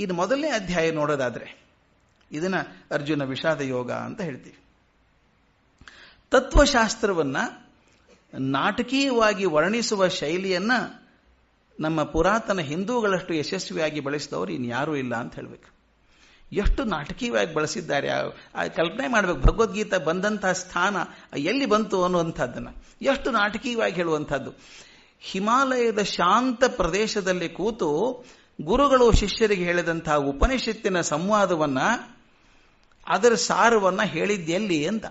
ಇದು ಮೊದಲನೇ ಅಧ್ಯಾಯ ನೋಡೋದಾದ್ರೆ ಇದನ್ನ ಅರ್ಜುನ ವಿಷಾದ ಯೋಗ ಅಂತ ಹೇಳ್ತೀವಿ. ತತ್ವಶಾಸ್ತ್ರವನ್ನ ನಾಟಕೀಯವಾಗಿ ವರ್ಣಿಸುವ ಶೈಲಿಯನ್ನ ನಮ್ಮ ಪುರಾತನ ಹಿಂದೂಗಳಷ್ಟು ಯಶಸ್ವಿಯಾಗಿ ಬಳಸಿದವರು ಇನ್ಯಾರೂ ಇಲ್ಲ ಅಂತ ಹೇಳಬೇಕು. ಎಷ್ಟು ನಾಟಕೀಯವಾಗಿ ಬಳಸಿದ್ದಾರೆ, ಆ ಕಲ್ಪನೆ ಮಾಡಬೇಕು, ಭಗವದ್ಗೀತೆ ಬಂದಂತಹ ಸ್ಥಾನ ಎಲ್ಲಿ ಬಂತು ಅನ್ನುವಂಥದ್ದನ್ನ. ಎಷ್ಟು ನಾಟಕೀಯವಾಗಿ ಹೇಳುವಂಥದ್ದು. ಹಿಮಾಲಯದ ಶಾಂತ ಪ್ರದೇಶದಲ್ಲಿ ಕೂತು ಗುರುಗಳು ಶಿಷ್ಯರಿಗೆ ಹೇಳಿದಂತಹ ಉಪನಿಷತ್ತಿನ ಸಂವಾದವನ್ನ, ಅದರ ಸಾರವನ್ನ ಹೇಳಿದ್ದೆಲ್ಲಿ ಅಂತ.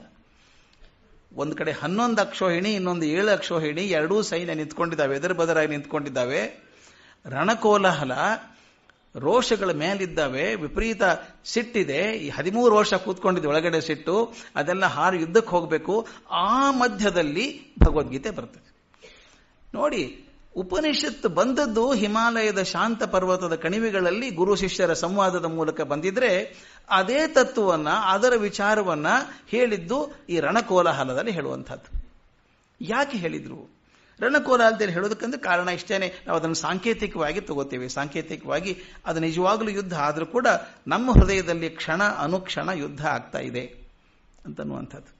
ಒಂದು ಕಡೆ ಹನ್ನೊಂದು ಅಕ್ಷೋಹಿಣಿ, ಇನ್ನೊಂದು ಏಳು ಅಕ್ಷೋಹಿಣಿ, ಎರಡೂ ಸೈನ್ಯ ನಿಂತ್ಕೊಂಡಿದ್ದಾವೆ, ಎದುರು ಬದರಾಗಿ ನಿಂತ್ಕೊಂಡಿದ್ದಾವೆ. ರಣಕೋಲಾಹಲ, ರೋಷಗಳ ಮೇಲಿದ್ದಾವೆ, ವಿಪರೀತ ಸಿಟ್ಟಿದೆ. ಈ ಹದಿಮೂರು ವರ್ಷ ಕೂತ್ಕೊಂಡಿದ್ದೆ ಒಳಗಡೆ ಸಿಟ್ಟು, ಅದೆಲ್ಲ ಹಾರು ಯುದ್ಧಕ್ಕೆ ಹೋಗಬೇಕು. ಆ ಮಧ್ಯದಲ್ಲಿ ಭಗವದ್ಗೀತೆ ಬರ್ತದೆ. ನೋಡಿ ಉಪನಿಷತ್ತು ಬಂದದ್ದು ಹಿಮಾಲಯದ ಶಾಂತ ಪರ್ವತದ ಕಣಿವೆಗಳಲ್ಲಿ ಗುರು ಶಿಷ್ಯರ ಸಂವಾದದ ಮೂಲಕ ಬಂದಿದ್ರೆ ಅದೇ ತತ್ವವನ್ನ, ಅದರ ವಿಚಾರವನ್ನ ಹೇಳಿದ್ದು ಈ ರಣಕೋಲಾಹಲದಲ್ಲಿ ಹೇಳುವಂಥದ್ದು. ಯಾಕೆ ಹೇಳಿದ್ರು? ರಣಕೋಲಾಹಲದಲ್ಲಿ ಹೇಳೋದಕ್ಕಂದ್ರೆ ಕಾರಣ ಇಷ್ಟೇನೆ. ನಾವು ಅದನ್ನು ಸಾಂಕೇತಿಕವಾಗಿ ತಗೋತೇವೆ. ಸಾಂಕೇತಿಕವಾಗಿ ಅದು ನಿಜವಾಗ್ಲೂ ಯುದ್ಧ. ಆದರೂ ಕೂಡ ನಮ್ಮ ಹೃದಯದಲ್ಲಿ ಕ್ಷಣ ಅನುಕ್ಷಣ ಯುದ್ಧ ಆಗ್ತಾ ಇದೆ ಅಂತನ್ನುವಂಥದ್ದು.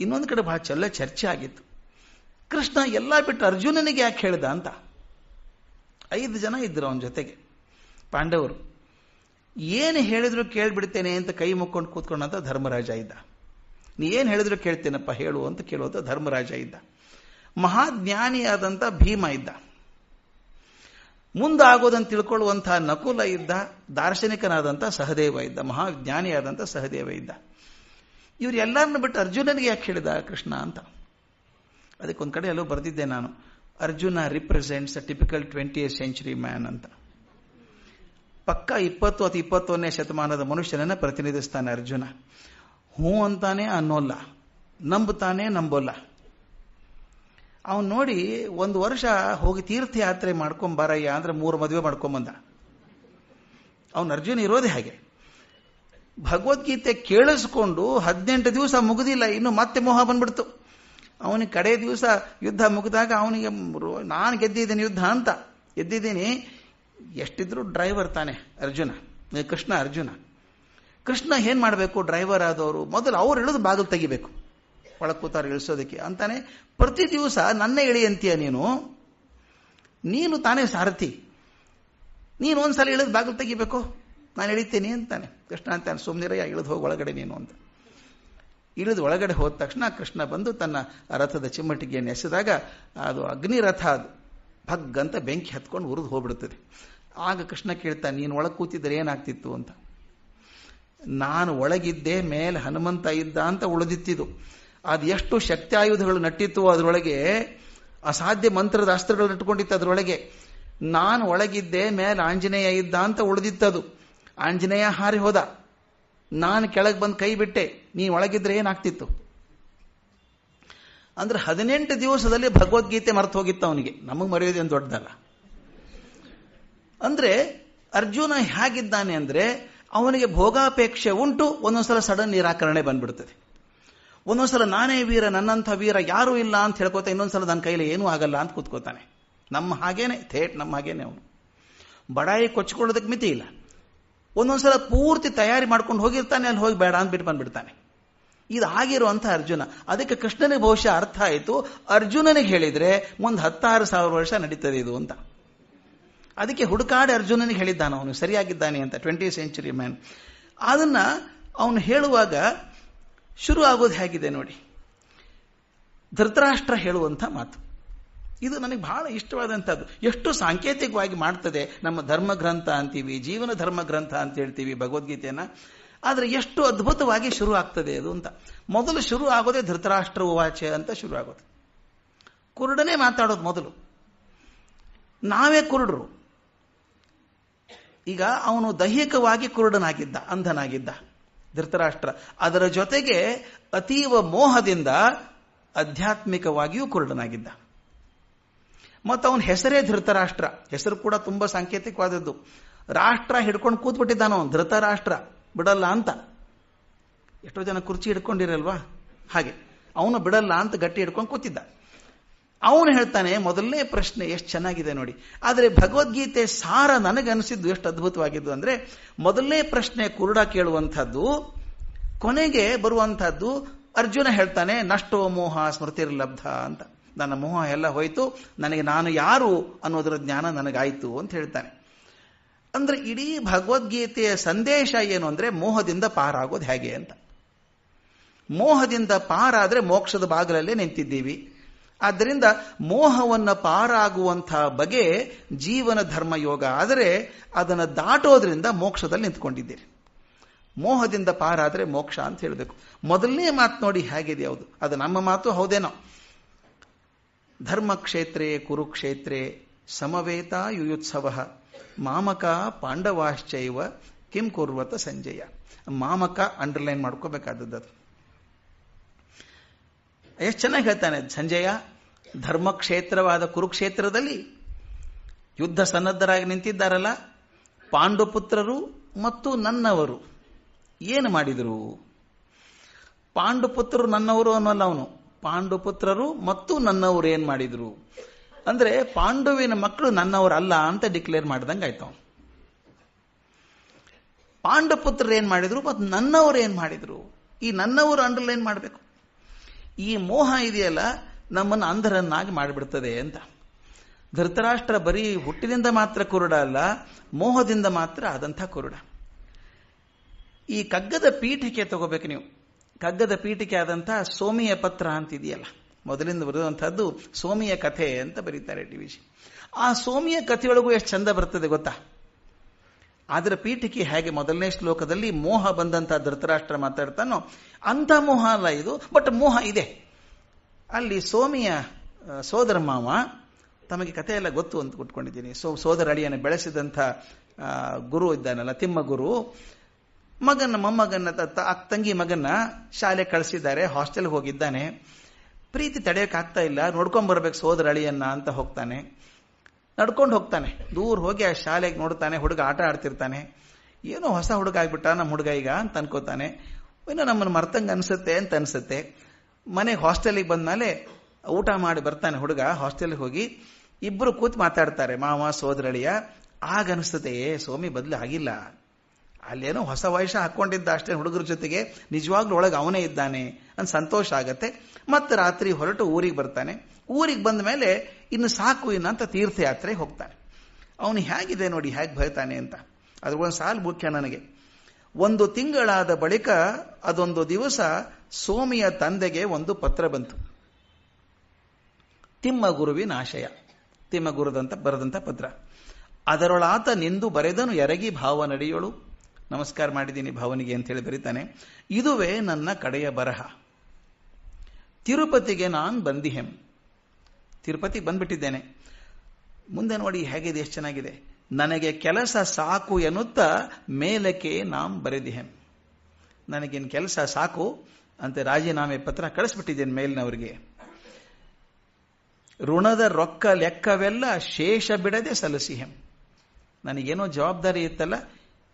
ಇನ್ನೊಂದು ಕಡೆ ಬಹಳ ಚೆಲ್ಲ ಚರ್ಚೆ ಆಗಿತ್ತು. ಕೃಷ್ಣ ಎಲ್ಲ ಬಿಟ್ಟು ಅರ್ಜುನನಿಗೆ ಯಾಕೆ ಹೇಳ್ದ ಅಂತ? ಐದು ಜನ ಇದ್ರು ಅವನ ಜೊತೆಗೆ. ಪಾಂಡವರು, ಏನು ಹೇಳಿದ್ರು ಕೇಳ್ಬಿಡ್ತೇನೆ ಅಂತ ಕೈ ಮುಕ್ಕೊಂಡು ಕೂತ್ಕೊಂಡಂತ ಧರ್ಮರಾಜ ಇದ್ದ. ನೀ ಏನು ಹೇಳಿದ್ರು ಕೇಳ್ತೇನಪ್ಪ ಹೇಳು ಅಂತ ಕೇಳುವಂತ ಧರ್ಮರಾಜ ಇದ್ದ. ಮಹಾಜ್ಞಾನಿಯಾದಂಥ ಭೀಮ ಇದ್ದ. ಮುಂದಾಗೋದನ್ನು ತಿಳ್ಕೊಳ್ಳುವಂಥ ನಕುಲ ಇದ್ದ ದಾರ್ಶನಿಕನಾದಂಥ ಸಹದೇವ ಇದ್ದ ಮಹಾಜ್ಞಾನಿಯಾದಂಥ ಸಹದೇವ ಇದ್ದ. ಇವರೆಲ್ಲರನ್ನು ಬಿಟ್ಟು ಅರ್ಜುನನಿಗೆ ಯಾಕೆ ಹೇಳಿದ ಕೃಷ್ಣ ಅಂತ? ಅದಕ್ಕೊಂದು ಕಡೆ ಎಲ್ಲೋ ಬರೆದಿದ್ದೆ ನಾನು. Arjuna represents a typical twenty century man ಅಂತ. ಪಕ್ಕ ಇಪ್ಪತ್ತು ಅಥವಾ ಇಪ್ಪತ್ತೊಂದನೇ ಶತಮಾನದ ಮನುಷ್ಯನನ್ನ ಪ್ರತಿನಿಧಿಸ್ತಾನೆ ಅರ್ಜುನ. ಹ್ಞೂ ಅಂತಾನೆ ಅನ್ನೋಲ್ಲ. ನಂಬುತ್ತಾನೆ, ನಂಬೋಲ್ಲ. ಅವನು ನೋಡಿ ಒಂದು ವರ್ಷ ಹೋಗಿ ತೀರ್ಥಯಾತ್ರೆ ಮಾಡ್ಕೊಂಬಾರಯ್ಯ ಅಂದ್ರೆ ಮೂರು ಮದುವೆ ಮಾಡ್ಕೊಂಬಂದ ಅವನು ಅರ್ಜುನ ಇರೋದೇ ಹಾಗೆ. ಭಗವದ್ಗೀತೆ ಕೇಳಿಸ್ಕೊಂಡು ಹದಿನೆಂಟು ದಿವಸ ಮುಗುದಿಲ್ಲ, ಇನ್ನು ಮತ್ತೆ ಮೋಹ ಬಂದ್ಬಿಡ್ತು. ಅವನಿಗೆ ಕಡೆ ದಿವಸ ಯುದ್ಧ ಮುಗಿದಾಗ ಅವನಿಗೆ ನಾನು ಗೆದ್ದಿದ್ದೀನಿ ಯುದ್ಧ ಅಂತ ಗೆದ್ದಿದ್ದೀನಿ ಎಷ್ಟಿದ್ರು ಡ್ರೈವರ್ ತಾನೆ ಅರ್ಜುನ ಕೃಷ್ಣ ಅರ್ಜುನ. ಕೃಷ್ಣ ಏನ್ ಮಾಡಬೇಕು? ಡ್ರೈವರ್ ಆದವರು, ಮೊದಲು ಅವ್ರು ಇಳಿದು ಬಾಗಿಲು ತೆಗಿಬೇಕು. ಒಳಗೆ ಕೂತಾರ ಇಳಿಸೋದಕ್ಕೆ ಅಂತಾನೆ, ಪ್ರತಿ ದಿವಸ ನನ್ನ ಇಳಿಯಂತೀಯ ನೀನು? ನೀನು ತಾನೇ ಸಾರಥಿ. ನೀನು ಒಂದ್ಸಲ ಇಳಿದು ಬಾಗಿಲು ತೆಗಿಬೇಕು? ನಾನು ಇಳಿತೀನಿ ಅಂತಾನೆ. ಕೃಷ್ಣ ಅಂತಾನೆ ಸುಮ್ಮನಿರಯ್ಯ ಇಳಿದು ಹೋಗಿ ಒಳಗಡೆ ನೀನು ಅಂತ. ಇಳಿದು ಒಳಗಡೆ ಹೋದ ತಕ್ಷಣ ಕೃಷ್ಣ ಬಂದು ತನ್ನ ರಥದ ಚಿಮ್ಮಟಿಗೆಯನ್ನು ಎಸೆದಾಗ, ಅದು ಅಗ್ನಿ ರಥ ಅದು ಭಗ್ಗಂತ ಬೆಂಕಿ ಹತ್ಕೊಂಡು ಉರಿದು ಹೋಗ್ಬಿಡ್ತದೆ ಆಗ ಕೃಷ್ಣ ಕೇಳ್ತಾ, ನೀನು ಒಳಗೆ ಕೂತಿದ್ರೆ ಏನಾಗ್ತಿತ್ತು ಅಂತ. ನಾನು ಒಳಗಿದ್ದೆ, ಮೇಲೆ ಹನುಮಂತ ಇದ್ದ ಅಂತ ಉಳಿದಿತ್ತಿದು ಅದು ಎಷ್ಟು ಶಕ್ತಿ ಆಯುಧಗಳು ನಟ್ಟಿತ್ತು ಅದರೊಳಗೆ, ಅಸಾಧ್ಯ ಮಂತ್ರದ ಅಸ್ತ್ರಗಳು ನಟ್ಕೊಂಡಿತ್ತು ಅದರೊಳಗೆ. ನಾನು ಒಳಗಿದ್ದೆ, ಮೇಲೆ ಆಂಜನೇಯ ಇದ್ದ ಅಂತ ಉಳಿದಿತ್ತದು. ಆಂಜನೇಯ ಹಾರಿ ಹೋದ. ನಾನು ಕೆಳಗೆ ಬಂದು ಕೈ ಬಿಟ್ಟೆ ನೀ ಒಳಗಿದ್ರೆ ಏನಾಗ್ತಿತ್ತು? ಅಂದ್ರೆ ಹದಿನೆಂಟು ದಿವಸದಲ್ಲಿ ಭಗವದ್ಗೀತೆ ಮರೆತು ಹೋಗಿತ್ತು ಅವನಿಗೆ. ನಮಗೆ ಮರೆಯೋದೇನು ದೊಡ್ಡದಲ್ಲ. ಅಂದ್ರೆ ಅರ್ಜುನ ಹೇಗಿದ್ದಾನೆ ಅಂದ್ರೆ ಅವನಿಗೆ ಭೋಗಾಪೇಕ್ಷೆ ಉಂಟು, ಒಂದೊಂದ್ಸಲ ಸಡನ್ ನಿರಾಕರಣೆ ಬಂದ್ಬಿಡ್ತದೆ. ಒಂದೊಂದ್ಸಲ ನಾನೇ ವೀರ, ನನ್ನಂಥ ವೀರ ಯಾರೂ ಇಲ್ಲ ಅಂತ ಹೇಳ್ಕೊತ ಇನ್ನೊಂದ್ಸಲ ನನ್ನ ಕೈಲಿ ಏನೂ ಆಗಲ್ಲ ಅಂತ ಕೂತ್ಕೋತಾನೆ. ನಮ್ಮ ಹಾಗೇನೆ, ಥೇಟ್ ನಮ್ಮ ಹಾಗೇನೆ ಅವನು. ಬಡಾಯಿ ಕೊಚ್ಕೊಳ್ಳೋದಕ್ಕೆ ಮಿತಿ ಇಲ್ಲ. ಒಂದೊಂದ್ಸಲ ಪೂರ್ತಿ ತಯಾರಿ ಮಾಡ್ಕೊಂಡು ಹೋಗಿರ್ತಾನೆ, ಅಲ್ಲಿ ಹೋಗಿ ಬೇಡ ಅಂದ್ಬಿಟ್ಟು ಬಂದ್ಬಿಡ್ತಾನೆ. ಇದು ಆಗಿರುವಂಥ ಅರ್ಜುನ. ಅದಕ್ಕೆ ಕೃಷ್ಣನಿಗೆ ಬಹುಶಃ ಅರ್ಥ ಆಯಿತು. ಅರ್ಜುನನಿಗೆ ಹೇಳಿದ್ರೆ ಒಂದು ಹತ್ತಾರು ಸಾವಿರ ವರ್ಷ ನಡೀತದೆ ಇದು ಅಂತ. ಅದಕ್ಕೆ ಹುಡುಕಾಡಿ ಅರ್ಜುನನಿಗೆ ಹೇಳಿದ್ದಾನೆ ಅವನು, ಸರಿಯಾಗಿದ್ದಾನೆ ಅಂತ, ಟ್ವೆಂಟಿ ಸೆಂಚುರಿ ಮ್ಯಾನ್. ಅದನ್ನ ಅವನು ಹೇಳುವಾಗ ಶುರು ಆಗೋದು ಹೇಗಿದೆ ನೋಡಿ. ಧೃತರಾಷ್ಟ್ರ ಹೇಳುವಂಥ ಮಾತು. ಇದು ನನಗೆ ಬಹಳ ಇಷ್ಟವಾದಂಥದ್ದು. ಎಷ್ಟು ಸಾಂಕೇತಿಕವಾಗಿ ಮಾಡ್ತದೆ ನಮ್ಮ ಧರ್ಮ ಗ್ರಂಥ ಅಂತೀವಿ, ಜೀವನ ಧರ್ಮ ಗ್ರಂಥ ಅಂತ ಹೇಳ್ತೀವಿ ಭಗವದ್ಗೀತೆಯನ್ನ. ಆದರೆ ಎಷ್ಟು ಅದ್ಭುತವಾಗಿ ಶುರು ಆಗ್ತದೆ ಅದು ಅಂತ. ಮೊದಲು ಶುರು ಆಗೋದೇ ಧೃತರಾಷ್ಟ್ರ ಉವಾಚೆ ಅಂತ ಶುರು ಆಗೋದು. ಕುರುಡನೇ ಮಾತಾಡೋದು ಮೊದಲು. ನಾವೇ ಕುರುಡರು. ಈಗ ಅವನು ದೈಹಿಕವಾಗಿ ಕುರುಡನಾಗಿದ್ದ, ಅಂಧನಾಗಿದ್ದ, ಧೃತರಾಷ್ಟ್ರ. ಅದರ ಜೊತೆಗೆ ಅತೀವ ಮೋಹದಿಂದ ಆಧ್ಯಾತ್ಮಿಕವಾಗಿಯೂ ಕುರುಡನಾಗಿದ್ದ. ಮತ್ತು ಅವನ ಹೆಸರೇ ಧೃತರಾಷ್ಟ್ರ. ಹೆಸರು ಕೂಡ ತುಂಬ ಸಾಂಕೇತಿಕವಾದದ್ದು. ರಾಷ್ಟ್ರ ಹಿಡ್ಕೊಂಡು ಕೂತ್ಬಿಟ್ಟಿದ್ದಾನು ಧೃತರಾಷ್ಟ್ರ. ಬಿಡಲ್ಲ ಅಂತ. ಎಷ್ಟೋ ಜನ ಕುರ್ಚಿ ಹಿಡ್ಕೊಂಡಿರಲ್ವಾ? ಹಾಗೆ. ಅವನು ಬಿಡಲ್ಲ ಅಂತ ಗಟ್ಟಿ ಹಿಡ್ಕೊಂಡು ಕೂತಿದ್ದ. ಅವನು ಹೇಳ್ತಾನೆ, ಮೊದಲನೇ ಪ್ರಶ್ನೆ ಎಷ್ಟು ಚೆನ್ನಾಗಿದೆ ನೋಡಿ. ಆದರೆ ಭಗವದ್ಗೀತೆ ಸಾರ ನನಗನಿಸಿದ್ದು ಎಷ್ಟು ಅದ್ಭುತವಾಗಿದ್ದು ಅಂದರೆ, ಮೊದಲನೇ ಪ್ರಶ್ನೆ ಕುರುಡ ಕೇಳುವಂಥದ್ದು, ಕೊನೆಗೆ ಬರುವಂಥದ್ದು ಅರ್ಜುನ ಹೇಳ್ತಾನೆ, ನಷ್ಟೋ ಮೋಹ ಸ್ಮೃತಿರ್ಲಬ್ಧ ಅಂತ. ನನ್ನ ಮೋಹ ಎಲ್ಲ ಹೋಯಿತು, ನನಗೆ ನಾನು ಯಾರು ಅನ್ನೋದರ ಜ್ಞಾನ ನನಗಾಯಿತು ಅಂತ ಹೇಳ್ತಾನೆ. ಅಂದ್ರೆ ಇಡೀ ಭಗವದ್ಗೀತೆಯ ಸಂದೇಶ ಏನು ಅಂದ್ರೆ ಮೋಹದಿಂದ ಪಾರಾಗೋದು ಹೇಗೆ ಅಂತ. ಮೋಹದಿಂದ ಪಾರಾದ್ರೆ ಮೋಕ್ಷದ ಬಾಗಿಲಲ್ಲೇ ನಿಂತಿದ್ದೀವಿ. ಆದ್ದರಿಂದ ಮೋಹವನ್ನು ಪಾರಾಗುವಂತಹ ಬಗೆ ಜೀವನ ಧರ್ಮ ಯೋಗ ಆದರೆ ಅದನ್ನು ದಾಟೋದ್ರಿಂದ ಮೋಕ್ಷದಲ್ಲಿ ನಿಂತ್ಕೊಂಡಿದ್ದೀರಿ. ಮೋಹದಿಂದ ಪಾರಾದ್ರೆ ಮೋಕ್ಷ ಅಂತ ಹೇಳಬೇಕು. ಮೊದಲನೇ ಮಾತು ನೋಡಿ ಹೇಗಿದೆ ಯಾವುದು? ಅದು ನಮ್ಮ ಮಾತು ಹೌದೇನೋ? ಧರ್ಮಕ್ಷೇತ್ರೇ ಕುರುಕ್ಷೇತ್ರೇ ಸಮವೇತ ಯುಯುತ್ಸವ ಮಾಮಕ ಪಾಂಡವಾಶ್ಚೈವ ಕಿಂ ಕುರ್ವತ ಸಂಜಯ ಮಾಮಕ ಅಂಡರ್ಲೈನ್ ಮಾಡ್ಕೋಬೇಕಾದದ್ದು ಅದು. ಎಷ್ಟು ಚೆನ್ನಾಗಿ ಹೇಳ್ತಾನೆ ಸಂಜಯ, ಧರ್ಮಕ್ಷೇತ್ರವಾದ ಕುರುಕ್ಷೇತ್ರದಲ್ಲಿ ಯುದ್ಧ ಸನ್ನದ್ಧರಾಗಿ ನಿಂತಿದ್ದಾರಲ್ಲ, ಪಾಂಡುಪುತ್ರರು ಮತ್ತು ನನ್ನವರು. ಏನು ಮಾಡಿದರು? ಪಾಂಡುಪುತ್ರರು ನನ್ನವರು ಅನ್ನೋಲ್ಲ ಅವನು. ಪಾಂಡುಪುತ್ರರು ಮತ್ತು ನನ್ನವರು ಏನು ಮಾಡಿದ್ರು? ಅಂದ್ರೆ ಪಾಂಡುವಿನ ಮಕ್ಕಳು ನನ್ನವರಲ್ಲ ಅಂತ ಡಿಕ್ಲೇರ್ ಮಾಡಿದಂಗೆ ಆಯ್ತು ಪಾಂಡಪುತ್ರರು ಏನ್ ಮಾಡಿದ್ರು ಮತ್ತು ನನ್ನವರು ಏನ್ ಮಾಡಿದ್ರು? ಈ ನನ್ನವರು ಅಂಡರ್ಲೈನ್ ಮಾಡಬೇಕು? ಈ ಮೋಹ ಇದೆಯಲ್ಲ, ನಮ್ಮನ್ನು ಅಂಧರನ್ನಾಗಿ ಮಾಡಿಬಿಡ್ತದೆ ಅಂತ. ಧೃತರಾಷ್ಟ್ರ ಬರೀ ಹುಟ್ಟಿನಿಂದ ಮಾತ್ರ ಕುರುಡ ಅಲ್ಲ, ಮೋಹದಿಂದ ಮಾತ್ರ ಆದಂಥ ಕುರುಡ. ಈ ಕಗ್ಗದ ಪೀಠಿಕೆ ತಗೋಬೇಕು ನೀವು. ಕಗ್ಗದ ಪೀಠಿಕೆ ಆದಂತಹ ಸೋಮಿಯ ಪತ್ರ ಅಂತಿದೆಯಲ್ಲ. ಮೊದಲಿಂದ ಬರೆದಂಥದ್ದು ಸೋಮಿಯ ಕಥೆ ಅಂತ ಬರೀತಾರೆ ಟಿ ವಿ ಆ ಸೋಮಿಯ ಕಥೆಯೊಳಗೂ ಎಷ್ಟು ಚಂದ ಬರ್ತದೆ ಗೊತ್ತಾ? ಅದರ ಪೀಠಿಕೆ ಹೇಗೆ ಮೊದಲನೇ ಶ್ಲೋಕದಲ್ಲಿ ಮೋಹ ಬಂದಂತಹ ಧೃತರಾಷ್ಟ್ರ ಮಾತಾಡ್ತಾನೋ ಅಂಥ ಮೋಹ ಅಲ್ಲ ಇದು, ಬಟ್ ಮೋಹ ಇದೆ. ಅಲ್ಲಿ ಸೋಮಿಯ ಸೋದರ ಮಾವ ತಮಗೆ ಕಥೆ ಎಲ್ಲ ಗೊತ್ತು ಅಂತ ಕುಟ್ಕೊಂಡಿದ್ದೀನಿ ಸೋ, ಸೋದರ ಅಡಿಯನ್ನು ಬೆಳೆಸಿದಂಥ ಗುರು ಇದ್ದಾನಲ್ಲ ತಿಮ್ಮ ಗುರು ಮಗನ ಮೊಮ್ಮಗನ ತಂಗಿ ಮಗನ ಶಾಲೆ ಕಳಿಸಿದ್ದಾರೆ ಹಾಸ್ಟೆಲ್ ಹೋಗಿದ್ದಾನೆ. ಪ್ರೀತಿ ತಡೆಯೋಕ್ಕಾಗ್ತಾ ಇಲ್ಲ, ನೋಡ್ಕೊಂಡ್ ಬರ್ಬೇಕು ಸೋದರ ಅಳಿಯನ್ನ ಅಂತ ಹೋಗ್ತಾನೆ. ನಡ್ಕೊಂಡು ಹೋಗ್ತಾನೆ. ದೂರ ಹೋಗಿ ಆ ಶಾಲೆಗೆ ನೋಡ್ತಾನೆ, ಹುಡುಗ ಆಟ ಆಡ್ತಿರ್ತಾನೆ. ಏನೋ ಹೊಸ ಹುಡುಗ ಆಗ್ಬಿಟ್ಟ ನಮ್ಮ ಹುಡುಗ ಈಗ ಅಂತ ಅನ್ಕೋತಾನೆ. ಏನೋ ನಮ್ಮನ್ನು ಮರ್ತಂಗ ಅನ್ಸುತ್ತೆ ಅಂತ ಅನ್ಸುತ್ತೆ. ಮನೆಗೆ ಹಾಸ್ಟೆಲಿಗೆ ಬಂದ್ಮೇಲೆ ಊಟ ಮಾಡಿ ಬರ್ತಾನೆ ಹುಡುಗ ಹಾಸ್ಟೆಲ್ಗೆ ಹೋಗಿ. ಇಬ್ಬರು ಕೂತ್ ಮಾತಾಡ್ತಾರೆ, ಮಾವ ಸೋದರಳಿಯ ಆಗ ಅನಿಸ್ತದೆ ಏ, ಸೋಮಿ ಬದಲು ಆಗಿಲ್ಲ. ಅಲ್ಲೇನೋ ಹೊಸ ವಯಸ್ಸ ಹಾಕೊಂಡಿದ್ದ ಅಷ್ಟೇ ಹುಡುಗರ ಜೊತೆಗೆ ನಿಜವಾಗ್ಲೂ ಒಳಗೆ ಅವನೇ ಇದ್ದಾನೆ ಅಂತ ಸಂತೋಷ ಆಗತ್ತೆ. ಮತ್ತೆ ರಾತ್ರಿ ಹೊರಟು ಊರಿಗೆ ಬರ್ತಾನೆ. ಊರಿಗೆ ಬಂದ ಮೇಲೆ ಇನ್ನು ಸಾಕು ಇನ್ನು ಅಂತ ತೀರ್ಥಯಾತ್ರೆ ಹೋಗ್ತಾನೆ. ಅವನು ಹೇಗಿದೆ ನೋಡಿ, ಹೇಗೆ ಬರ್ತಾನೆ ಅಂತ. ಅದ್ರ ಒಂದು ಸಾಲು ಮುಖ್ಯ ನನಗೆ. ಒಂದು ತಿಂಗಳಾದ ಬಳಿಕ ಅದೊಂದು ದಿವಸ ಸೋಮಿಯ ತಂದೆಗೆ ಒಂದು ಪತ್ರ ಬಂತು. ತಿಮ್ಮ ಗುರುವಿನ ಆಶಯ. ತಿಮ್ಮ ಗುರುದಂತ ಬರೆದಂತ ಪತ್ರ. ಅದರೊಳಾತ ನಿಂದು ಬರೆದನು, ಎರಗಿ ಭಾವ ನಡೆಯೋಳು ನಮಸ್ಕಾರ ಮಾಡಿದ್ದೀನಿ ಭಾವನಿಗೆ ಅಂತ ಹೇಳಿ ಬರೀತಾನೆ, ಇದುವೇ ನನ್ನ ಕಡೆಯ ಬರಹ. ತಿರುಪತಿಗೆ ನಾನು ಬಂದಿಹೆಂ. ತಿರುಪತಿ ಬಂದ್ಬಿಟ್ಟಿದ್ದೇನೆ. ಮುಂದೆ ನೋಡಿ ಹೇಗಿದೆ, ಎಷ್ಟು ಚೆನ್ನಾಗಿದೆ. ನನಗೆ ಕೆಲಸ ಸಾಕು ಎನ್ನುತ್ತ ಮೇಲಕ್ಕೆ ನಾಂ ಬರೆದಿಹೆಂ. ನನಗೇನು ಕೆಲಸ ಸಾಕು? ಅಂತ ರಾಜೀನಾಮೆ ಪತ್ರ ಕಳಿಸ್ಬಿಟ್ಟಿದ್ದೇನೆ ಮೇಲಿನವರಿಗೆ. ಋಣದ ರೊಕ್ಕ ಲೆಕ್ಕವೆಲ್ಲ ಶೇಷ ಬಿಡದೆ ಸಲ್ಲಿಸಿಹೆಂ. ನನಗೇನೋ ಜವಾಬ್ದಾರಿ ಇತ್ತಲ್ಲ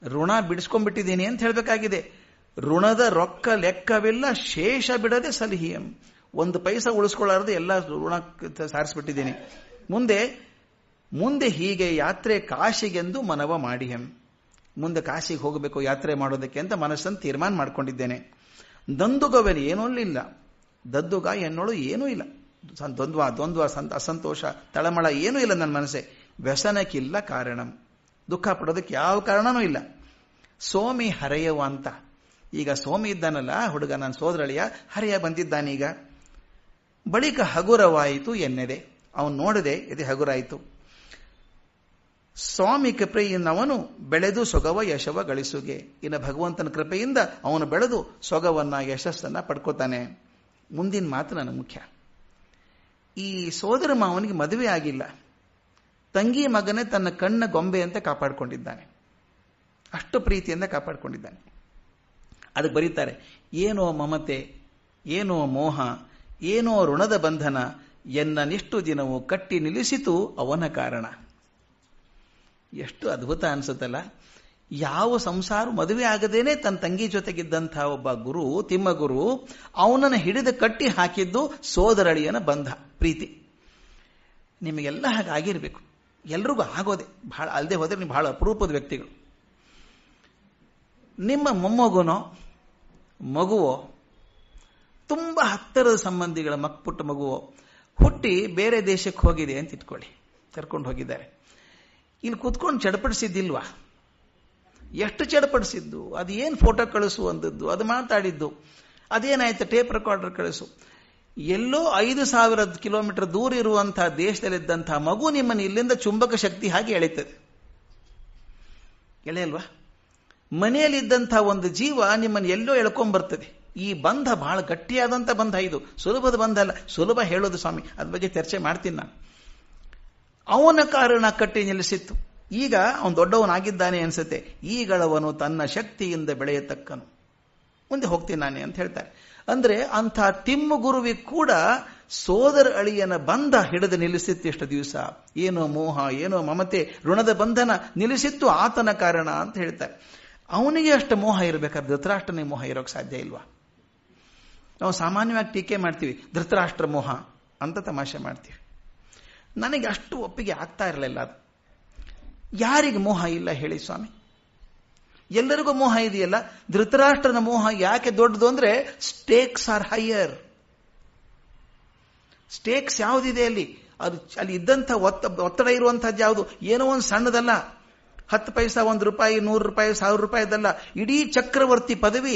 ಋಣ ಬಿಡಿಸ್ಕೊಂಡ್ಬಿಟ್ಟಿದ್ದೀನಿ ಅಂತ ಹೇಳಬೇಕಾಗಿದೆ. ಋಣದ ರೊಕ್ಕ ಲೆಕ್ಕವೆಲ್ಲ ಶೇಷ ಬಿಡದೆ ಸಲಹಿಯಂ. ಒಂದು ಪೈಸ ಉಳಿಸ್ಕೊಳ್ಳಾರದೆ ಎಲ್ಲ ಋಣ ಸಾರಿಸ್ಬಿಟ್ಟಿದ್ದೀನಿ. ಮುಂದೆ ಮುಂದೆ ಹೀಗೆ ಯಾತ್ರೆ ಕಾಶಿಗೆಂದು ಮನವ ಮಾಡಿಹಂ ಮುಂದೆ ಕಾಶಿಗೆ ಹೋಗಬೇಕು ಯಾತ್ರೆ ಮಾಡೋದಕ್ಕೆ ಅಂತ ಮನಸ್ಸನ್ನು ತೀರ್ಮಾನ ಮಾಡ್ಕೊಂಡಿದ್ದೇನೆ. ದಂದುಗವೆನ್ ಏನೂ ಇಲ್ಲ ದದ್ದುಗ ಎನ್ನೋಳು ಏನೂ ಇಲ್ಲ. ದ್ವಂದ್ವ ದ್ವಂದ್ವ ಅಸಂತೋಷ, ತಳಮಳ ಏನೂ ಇಲ್ಲ ನನ್ನ ಮನಸ್ಸೆ. ವ್ಯಸನಕ್ಕಿಲ್ಲ ಕಾರಣಂ. ದುಃಖ ಪಡೋದಕ್ಕೆ ಯಾವ ಕಾರಣನೂ ಇಲ್ಲ. ಸೋಮಿ ಹರೆಯವ ಅಂತ. ಈಗ ಸೋಮಿ ಇದ್ದಾನಲ್ಲ, ಹುಡುಗ ನನ್ನ ಸೋದರಳಿಯ, ಹರೆಯ ಬಂದಿದ್ದಾನೀಗ. ಬಳಿಕ ಹಗುರವಾಯಿತು ಎನ್ನೆದೆ. ಅವನು ನೋಡದೆ ಇದು ಹಗುರಾಯಿತು. ಸ್ವಾಮಿ ಕೃಪೆಯಿಂದ ಅವನು ಬೆಳೆದು ಸೊಗವ ಯಶವ ಗಳಿಸುಗೆ. ಇನ್ನು ಭಗವಂತನ ಕೃಪೆಯಿಂದ ಅವನು ಬೆಳೆದು ಸೊಗವನ್ನ, ಯಶಸ್ಸನ್ನ ಪಡ್ಕೋತಾನೆ. ಮುಂದಿನ ಮಾತು ನನಗೆ ಮುಖ್ಯ. ಈ ಸೋದರ ಮಾವನಿಗೆ ಮದುವೆ ಆಗಿಲ್ಲ. ತಂಗಿ ಮಗನೇ ತನ್ನ ಕಣ್ಣ ಗೊಂಬೆ ಅಂತ ಕಾಪಾಡಿಕೊಂಡಿದ್ದಾನೆ. ಅಷ್ಟು ಪ್ರೀತಿಯಿಂದ ಕಾಪಾಡಿಕೊಂಡಿದ್ದಾನೆ. ಅದಕ್ಕೆ ಬರೀತಾರೆ, ಏನೋ ಮಮತೆ, ಏನೋ ಮೋಹ, ಏನೋ ಋಣದ ಬಂಧನ ಎನ್ನ ನಿಷ್ಟು ದಿನವು ಕಟ್ಟಿ ನಿಲ್ಲಿಸಿತು ಅವನ ಕಾರಣ. ಎಷ್ಟು ಅದ್ಭುತ ಅನ್ಸುತ್ತಲ್ಲ. ಯಾವ ಸಂಸಾರ ಮದುವೆ ಆಗದೇನೆ ತನ್ನ ತಂಗಿ ಜೊತೆಗಿದ್ದಂತಹ ಒಬ್ಬ ಗುರು, ತಿಮ್ಮ ಗುರು, ಅವನನ್ನು ಹಿಡಿದು ಕಟ್ಟಿ ಹಾಕಿದ್ದು ಸೋದರಳಿಯನ ಬಂಧ, ಪ್ರೀತಿ. ನಿಮಗೆಲ್ಲ ಹಾಗಾಗಿರ್ಬೇಕು. ಎಲ್ರಿಗೂ ಆಗೋದೆ. ಬಹಳ ಅಲ್ಲದೆ ಹೋದರೆ ನೀವು ಬಹಳ ಅಪರೂಪದ ವ್ಯಕ್ತಿಗಳು. ನಿಮ್ಮ ಮೊಮ್ಮಗುನೋ, ಮಗುವೋ, ತುಂಬ ಹತ್ತಿರದ ಸಂಬಂಧಿಗಳ ಮಕ್ಕಪುಟ್ಟ ಮಗುವೋ, ಹುಟ್ಟಿ ಬೇರೆ ದೇಶಕ್ಕೆ ಹೋಗಿದೆ ಅಂತ ಇಟ್ಕೊಳ್ಳಿ. ಕರ್ಕೊಂಡು ಹೋಗಿದ್ದಾರೆ. ಇಲ್ಲಿ ಕೂತ್ಕೊಂಡು ಚಡಪಡಿಸಿದ್ದಿಲ್ವಾ? ಎಷ್ಟು ಚಡಪಡಿಸಿದ್ದು? ಅದು ಏನು ಫೋಟೋ ಕಳಿಸುವಂಥದ್ದು ಅದು ಮಾತಾಡಿದ್ದು. ಅದೇನಾಯ್ತು? ಟೇಪ್ ರೆಕಾರ್ಡರ್ ಕಳಿಸು. ಎಲ್ಲೋ ಐದು ಸಾವಿರ ಕಿಲೋಮೀಟರ್ ದೂರ ಇರುವಂತಹ ದೇಶದಲ್ಲಿದ್ದಂತಹ ಮಗು ನಿಮ್ಮನ್ನು ಇಲ್ಲಿಂದ ಚುಂಬಕ ಶಕ್ತಿ ಹಾಗೆ ಎಳೆಯುತ್ತದೆ. ಎಳೆಯಲ್ವಾ? ಮನೆಯಲ್ಲಿದ್ದಂತಹ ಒಂದು ಜೀವ ನಿಮ್ಮನ್ನು ಎಲ್ಲೋ ಎಳ್ಕೊಂಡ್ಬರ್ತದೆ. ಈ ಬಂಧ ಬಹಳ ಗಟ್ಟಿಯಾದಂಥ ಬಂಧ ಇದು. ಸುಲಭದ ಬಂಧ ಅಲ್ಲ. ಸುಲಭ ಹೇಳೋದು ಸ್ವಾಮಿ ಅದ್ರ ಬಗ್ಗೆ ಚರ್ಚೆ ಮಾಡ್ತೀನಿ ನಾನು. ಅವನ ಕಾರಣ ಕಟ್ಟಿ ನಿಲ್ಲಿಸಿತ್ತು. ಈಗ ಅವನು ದೊಡ್ಡವನಾಗಿದ್ದಾನೆ ಅನ್ಸುತ್ತೆ. ಈಗಳವನು ತನ್ನ ಶಕ್ತಿಯಿಂದ ಬೆಳೆಯತಕ್ಕನು. ಮುಂದೆ ಹೋಗ್ತೀನಿ ನಾನೇ ಅಂತ ಹೇಳ್ತಾರೆ. ಅಂದ್ರೆ ಅಂಥ ತಿಮ್ಮ ಗುರುವಿ ಕೂಡ ಸೋದರ ಅಳಿಯನ ಬಂಧ ಹಿಡಿದು ನಿಲ್ಲಿಸಿತ್ತು ಎಷ್ಟು ದಿವಸ. ಏನೋ ಮೋಹ, ಏನೋ ಮಮತೆ, ಋಣದ ಬಂಧನ ನಿಲ್ಲಿಸಿತ್ತು ಆತನ ಕಾರಣ ಅಂತ ಹೇಳ್ತಾರೆ. ಅವನಿಗೆ ಅಷ್ಟು ಮೋಹ ಇರಬೇಕಾದ್ರೆ ಧೃತರಾಷ್ಟ್ರನಿಗೆ ಮೋಹ ಇರೋಕೆ ಸಾಧ್ಯ ಇಲ್ವಾ? ನಾವು ಸಾಮಾನ್ಯವಾಗಿ ಟೀಕೆ ಮಾಡ್ತೀವಿ, ಧೃತರಾಷ್ಟ್ರ ಮೋಹ ಅಂತ ತಮಾಷೆ ಮಾಡ್ತೀವಿ. ನನಗೆ ಅಷ್ಟು ಒಪ್ಪಿಗೆ ಆಗ್ತಾ ಇರಲಿಲ್ಲ ಅದು. ಯಾರಿಗೆ ಮೋಹ ಇಲ್ಲ ಹೇಳಿ ಸ್ವಾಮಿ? ಎಲ್ಲರಿಗೂ ಮೋಹ ಇದೆಯಲ್ಲ? ಧೃತರಾಷ್ಟ್ರನ ಮೋಹ ಯಾಕೆ ದೊಡ್ಡದು ಅಂದ್ರೆ ಸ್ಟೇಕ್ಸ್ ಆರ್ ಹೈಯರ್ ಸ್ಟೇಕ್ಸ್ ಯಾವುದಿದೆ ಅಲ್ಲಿ? ಅದು ಅಲ್ಲಿ ಇದ್ದಂಥ ಒತ್ತ, ಒತ್ತಡ ಇರುವಂತಹದ್ದು ಯಾವುದು? ಏನೋ ಒಂದು ಸಣ್ಣದಲ್ಲ. ಹತ್ತು ಪೈಸಾ, ಒಂದು ರೂಪಾಯಿ, ನೂರು ರೂಪಾಯಿ, ಸಾವಿರ ರೂಪಾಯಿದಲ್ಲ ಇಡೀ ಚಕ್ರವರ್ತಿ ಪದವಿ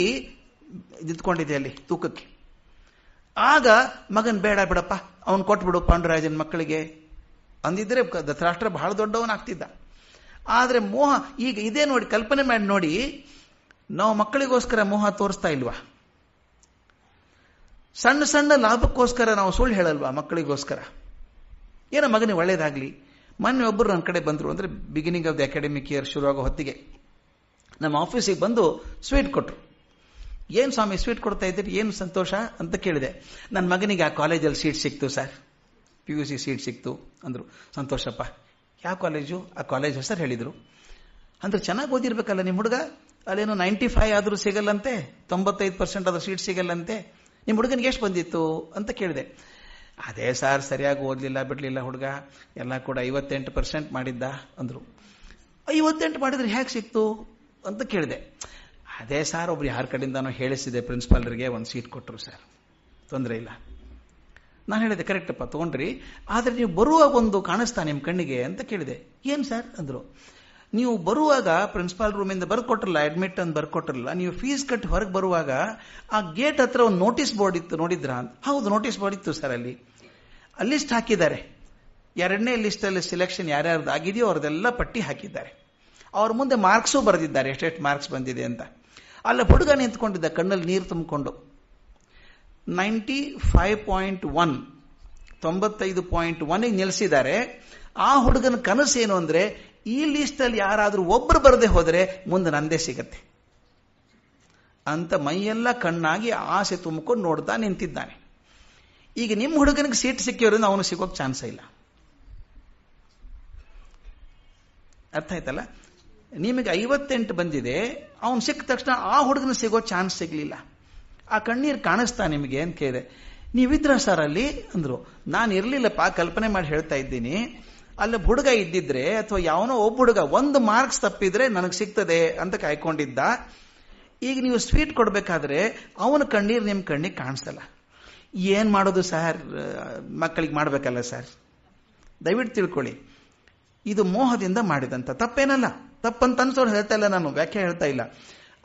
ಇದ್ಕೊಂಡಿದೆ ಅಲ್ಲಿ ತೂಕಕ್ಕೆ. ಆಗ ಮಗನ್ ಬೇಡ ಬಿಡಪ್ಪ, ಅವನ್ ಕೊಟ್ಬಿಡು ಪಾಂಡುರಾಜನ್ ಮಕ್ಕಳಿಗೆ. ಅಂದಿದ್ರೆ ಧೃತರಾಷ್ಟ್ರ ಬಹಳ ದೊಡ್ಡವನಾಗ್ತಿದ್ದ. ಆದರೆ ಮೋಹ, ಈಗ ಇದೇ ನೋಡಿ, ಕಲ್ಪನೆ ಮಾಡಿ ನೋಡಿ, ನಾವು ಮಕ್ಕಳಿಗೋಸ್ಕರ ಮೋಹ ತೋರಿಸ್ತಾ ಇಲ್ವಾ? ಸಣ್ಣ ಸಣ್ಣ ಲಾಭಕ್ಕೋಸ್ಕರ ನಾವು ಸುಳ್ಳು ಹೇಳಲ್ವಾ ಮಕ್ಕಳಿಗೋಸ್ಕರ? ಏನೋ ಮಗನಿಗೆ ಒಳ್ಳೇದಾಗಲಿ. ಮೊನ್ನೆ ಒಬ್ಬರು ನನ್ನ ಕಡೆ ಬಂದರು, ಅಂದರೆ beginning of the academic year ಶುರುವಾಗೋ ಹೊತ್ತಿಗೆ. ನಮ್ಮ ಆಫೀಸಿಗೆ ಬಂದು ಸ್ವೀಟ್ ಕೊಟ್ಟರು ಏನು ಸ್ವಾಮಿ ಸ್ವೀಟ್ ಕೊಡ್ತಾ ಇದ್ದೀರಿ? ಏನು ಸಂತೋಷ ಅಂತ ಕೇಳಿದೆ. ನನ್ನ ಮಗನಿಗೆ ಆ ಕಾಲೇಜಲ್ಲಿ ಸೀಟ್ ಸಿಕ್ತು sir P U C seat ಸಿಕ್ತು ಅಂದರು. ಸಂತೋಷಪ್ಪ. ಯಾವ ಕಾಲೇಜು? ಆ ಕಾಲೇಜ್ ಹೆಸರು ಹೇಳಿದರು. ಅಂದ್ರೆ ಚೆನ್ನಾಗಿ ಓದಿರ್ಬೇಕಲ್ಲ ನಿಮ್ಮ ಹುಡುಗ? ಅಲ್ಲೇನು ನೈಂಟಿ ಫೈವ್ ಆದರೂ ಸಿಗಲ್ಲಂತೆ, ತೊಂಬತ್ತೈದು ಪರ್ಸೆಂಟ್ ಆದ್ರೂ ಸೀಟ್ ಸಿಗಲ್ಲಂತೆ. ನಿಮ್ಮ ಹುಡುಗನಿಗೆ ಎಷ್ಟು ಬಂದಿತ್ತು ಅಂತ ಕೇಳಿದೆ. ಅದೇ ಸಾರ್ ಸರಿಯಾಗಿ ಓದಲಿಲ್ಲ, ಬಿಡಲಿಲ್ಲ ಹುಡುಗ. ಎಲ್ಲ ಕೂಡ ಐವತ್ತೆಂಟು ಪರ್ಸೆಂಟ್ ಮಾಡಿದ್ದ, ಅಂದರು. ಐವತ್ತೆಂಟು ಮಾಡಿದ್ರೆ ಹೇಗೆ ಸಿಕ್ತು ಅಂತ ಕೇಳಿದೆ. ಅದೇ ಸಾರ್ ಒಬ್ರು ಯಾರ ಕಡೆಯಿಂದನೋ ಹೇಳಿಸಿದೆ ಪ್ರಿನ್ಸಿಪಾಲ್ರಿಗೆ ಒಂದು ಸೀಟ್ ಕೊಟ್ಟರು ಸರ್ ತೊಂದರೆ ಇಲ್ಲ. ನಾನು ಹೇಳಿದೆ ಕರೆಕ್ಟಪ್ಪ ತಗೊಂಡ್ರಿ. ಆದರೆ ನೀವು ಬರುವಾಗ ಒಂದು ಕಾಣಿಸ್ತಾ ನಿಮ್ಮ ಕಣ್ಣಿಗೆ ಅಂತ ಕೇಳಿದೆ. ಏನು ಸರ್ ಅಂದರು. ನೀವು ಬರುವಾಗ ಪ್ರಿನ್ಸಿಪಾಲ್ ರೂಮಿಂದ ಬರ್ಕೊಟ್ರಲ್ಲ ಅಡ್ಮಿಟ್ ಅಂತ ಬರ್ಕೊಟ್ರಲ್ಲ ನೀವು ಫೀಸ್ ಕಟ್ಟಿ ಹೊರಗೆ ಬರುವಾಗ ಆ ಗೇಟ್ ಹತ್ರ ಒಂದು ನೋಟಿಸ್ ಬೋರ್ಡ್ ಇತ್ತು ನೋಡಿದ್ರ? ಹೌದು ನೋಟಿಸ್ ಬೋರ್ಡ್ ಇತ್ತು ಸರ್ ಅಲ್ಲಿ. ಲಿಸ್ಟ್ ಹಾಕಿದ್ದಾರೆ. ಎರಡನೇ ಲಿಸ್ಟಲ್ಲಿ ಸಿಲೆಕ್ಷನ್ ಯಾರ್ಯಾರ್ದು ಆಗಿದೆಯೋ ಅವ್ರದ್ದೆಲ್ಲ ಪಟ್ಟಿ ಹಾಕಿದ್ದಾರೆ. ಅವ್ರ ಮುಂದೆ ಮಾರ್ಕ್ಸು ಬರೆದಿದ್ದಾರೆ ಎಷ್ಟೆಷ್ಟು ಮಾರ್ಕ್ಸ್ ಬಂದಿದೆ ಅಂತ. ಅಲ್ಲ, ಹುಡುಗ ನಿಂತ್ಕೊಂಡಿದ್ದ ಕಣ್ಣಲ್ಲಿ ನೀರು ತುಂಬಿಕೊಂಡು. ನೈಂಟಿ ಫೈವ್ ಪಾಯಿಂಟ್ ಒನ್ ತೊಂಬತ್ತೈದು ಪಾಯಿಂಟ್ ಒನ್ಗೆ ನಿಲ್ಲಿಸಿದ್ದಾರೆ ಆ ಹುಡುಗನ ಕನಸು ಏನು ಅಂದ್ರೆ, ಈ ಲಿಸ್ಟಲ್ಲಿ ಯಾರಾದರೂ ಒಬ್ಬರು ಬರದೆ ಹೋದರೆ ಮುಂದೆ ನಂದೇ ಸಿಗತ್ತೆ. ಅಂತ ಮೈಯೆಲ್ಲ ಕಣ್ಣಾಗಿ ಆಸೆ ತುಂಬಿಕೊಂಡು ನೋಡ್ತಾ ನಿಂತಿದ್ದಾನೆ. ಈಗ ನಿಮ್ಮ ಹುಡುಗನಿಗೆ ಸೀಟ್ ಸಿಕ್ಕಿರೋದ್ರಿಂದ ಅವನು ಸಿಗೋಕ್ ಚಾನ್ಸ್ ಇಲ್ಲ. ಅರ್ಥ ಆಯ್ತಲ್ಲ? ನಿಮಗೆ ಐವತ್ತೆಂಟು ಬಂದಿದೆ, ಅವನು ಸಿಕ್ಕ ತಕ್ಷಣ ಆ ಹುಡುಗನ ಸಿಗೋ ಚಾನ್ಸ್ ಸಿಗ್ಲಿಲ್ಲ. ಆ ಕಣ್ಣೀರು ಕಾಣಿಸ್ತಾ ನಿಮಗೆ ಅಂತ ಕೇಳಿದೆ. ನೀವಿದ್ರ ಸರ್ ಅಲ್ಲಿ? ಅಂದ್ರು. ನಾನು ಇರಲಿಲ್ಲಪ್ಪ, ಕಲ್ಪನೆ ಮಾಡಿ ಹೇಳ್ತಾ ಇದ್ದೀನಿ. ಅಲ್ಲಿ ಹುಡುಗ ಇದ್ದಿದ್ರೆ, ಅಥವಾ ಯಾವನೋ ಒಬ್ಬ ಹುಡುಗ ಒಂದು ಮಾರ್ಕ್ಸ್ ತಪ್ಪಿದ್ರೆ ನನಗೆ ಸಿಗ್ತದೆ ಅಂತ ಕಾಯ್ಕೊಂಡಿದ್ದ. ಈಗ ನೀವು ಸ್ವೀಟ್ ಕೊಡಬೇಕಾದ್ರೆ ಅವನ ಕಣ್ಣೀರು ನಿಮ್ಮ ಕಣ್ಣಿಗೆ ಕಾಣಿಸಲ್ಲ. ಏನು ಮಾಡೋದು ಸರ್? ಮಕ್ಕಳಿಗೆ ಮಾಡಬೇಕಲ್ಲ ಸರ್? ದಯವಿಟ್ಟು ತಿಳ್ಕೊಳ್ಳಿ. ಇದು ಮೋಹದಿಂದ ಮಾಡಿದಂತ ತಪ್ಪೇನಲ್ಲ. ತಪ್ಪಂತ ಅನ್ಸೋರು ಹೇಳ್ತಾ ಇಲ್ಲ ನಾನು, ವ್ಯಾಖ್ಯೆ ಹೇಳ್ತಾ ಇಲ್ಲ.